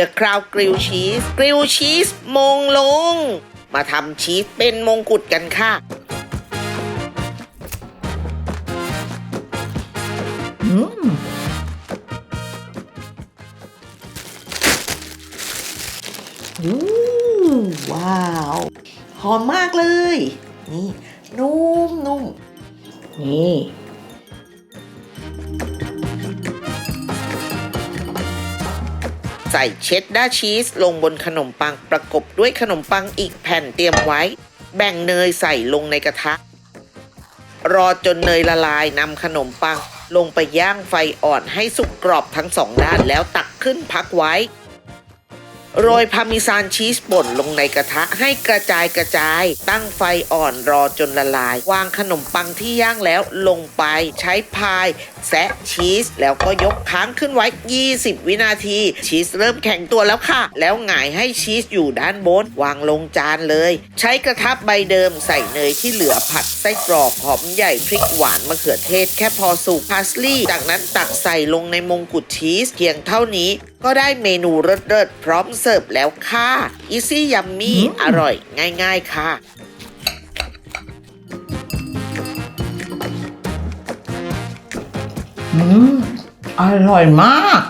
The Crown Grill Cheese กริลชีสมงลง มาทำชีสเป็นมงกุฎกันค่ะ อืมอู้ว้าว หอมมากเลย นี่ นุ่มนุ่มนี่ ใส่เชดดาร์ชีสลงบนขนมปังประกบด้วยขนมปังอีกแผ่นเตรียมไว้ แบ่งเนยใส่ลงในกระทะ รอจนเนยละลายนำขนมปัง ลงไปย่างไฟอ่อนให้สุกกรอบทั้งสองด้านแล้วตักขึ้นพักไว้ โรยพาร์เมิซานชีสป่นลงในกระทะให้กระจายกระจาย ตั้งไฟอ่อนรอจนละลาย วางขนมปังที่ย่างแล้วลงไปใช้พาย แซะชีส แล้วก็ยกค้างขึ้นไว้ 20 วินาที ชีสเริ่มแข็งตัวแล้วค่ะ แล้วหงายให้ชีสอยู่ด้านบน วางลงจานเลย ใช้กระทะใบเดิมใส่เนยที่เหลือผัดไส้กรอกหอมใหญ่พริกหวานมะเขือเทศ แค่พอสุกพาสลีย์จากนั้นตักใส่ลงในมงกุฎชีสเพียงเท่านี้ก็ได้เมนูเลิศๆพร้อมเสิร์ฟแล้วค่ะ อีซี่ยัมมี่อร่อยง่าย ๆ ค่ะอืมอร่อยมาก